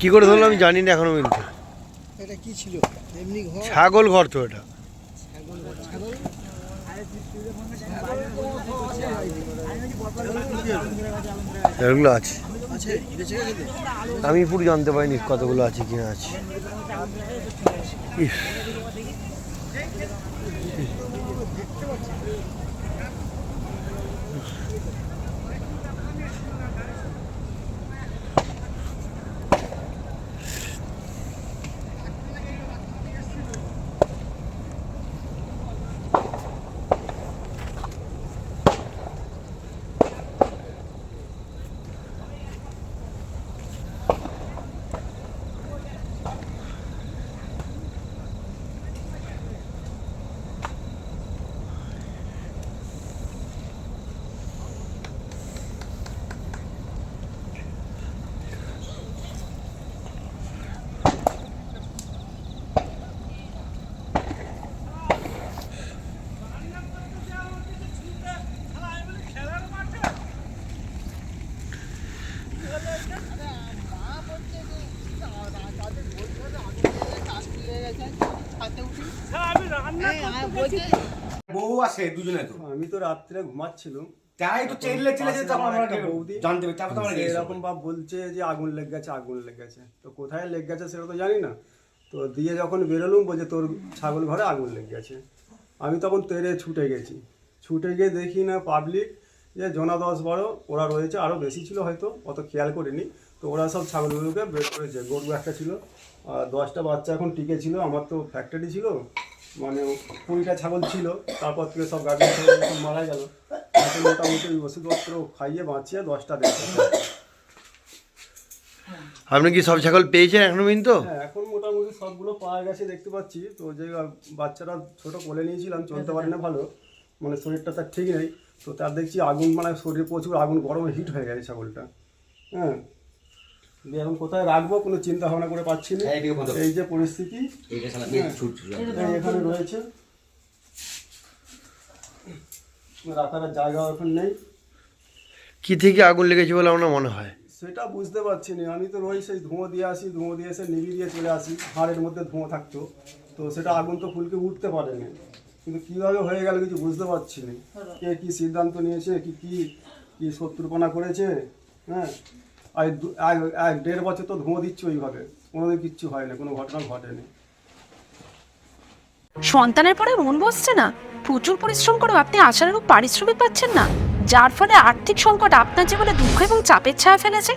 কি করে ধরলাম আমি জানি না এখনও পর্যন্ত। এটা কি ছিল? এমনি ঘর? ছাগল ঘর তো এটা। এগুলো আছে? আমি পুরো জানতে পারিনি কতগুলো আছে কিনা আছে। ইস। বউ আসে দুজনে তো। আমি তো রাত্রে ঘুমাচ্ছিলাম। তাই তো চেল্লে চেল্লে পাশে তখন আমার আমরা বৌদি জানতে পারি তারপর আমরা এরকম ভাব বলছে যে আগুন লেগে গেছে আগুন লেগে গেছে। তো কোথায় লেগে গেছে সেটা তো জানি না। তো দিয়ে যখন বেরোলুম বলছে তোর ছাগল ঘরে আগুন লেগে গেছে। আমি তখন তেরে ছুটে গেছি। ছুটে গিয়ে দেখি না পাবলিক যে জনা দশ বারো ওরা রয়েছে আরও বেশি ছিল হয়তো অত খেয়াল করিনি। তো ওরা সব ছাগলগুলোকে বের করেছে। গরু একটা ছিল আর দশটা বাচ্চা এখন টিকে ছিল আমার তো ফ্যাক্টরি ছিল মানে কুড়িটা ছাগল ছিল তারপর থেকে সব গাড়ি মারা গেল। এখন মোটামুটি ওই ওষুধপত্র খাইয়ে বাঁচিয়ে দশটা দেখতে আপনি কি সব ছাগল পেয়েছেন এখনও পর্যন্ত? হ্যাঁ এখন মোটামুটি সবগুলো পাওয়া গেছে দেখতে পাচ্ছি। তো যে বাচ্চারা ছোট কোলে নিয়েছিলাম চলতে পারে না ভালো মানে শরীরটা তার ঠিক নেই। তো তার দেখছি আগুন মানে শরীরে প্রচুর আগুন গরমে হিট হয়ে গেছে ছাগলটা। হ্যাঁ? দিয়ে এখন কোথায় রাখব কোনো চিন্তা ভাবনা করে পাচ্ছি না। হ্যাঁ। এই যে পরিস্থিতি। হ্যাঁ। এখানে রয়েছে। রাখার জায়গা এখন নেই। কি থেকে আগুন লেগেছে বলে আমার মনে হয়? সেটা বুঝতে পারছি না। আমি তো রোজ সেই ধোঁয়া দিয়ে আসি ধোঁয়া দিয়ে এসে নিবি দিয়ে চলে আসি। হাড়ের মধ্যে ধোঁয়া থাকতো। তো সেটা আগুন তো ফুলকে উঠতে পারেনি। কিন্তু কীভাবে হয়ে গেল কিছু বুঝতে পারছি না। কে কী সিদ্ধান্ত নিয়েছে কি কি কি শত্রুপনা করেছে হ্যাঁ? আর এক- এক দেড় বছর তো ধোঁয়া দিচ্ছে ওইভাবে। কোনোদিন কিচ্ছু হয় না কোনো ঘটনা ঘটেনি। সন্তানের পরে মন বসছে না। প্রচুর পরিশ্রম করেও আপনি আশানুরূপ পারিশ্রমিক পাচ্ছেন না। যার ফলে আর্থিক সংকট আপনার জীবনে দুঃখ এবং চাপের ছায়া ফেলেছে।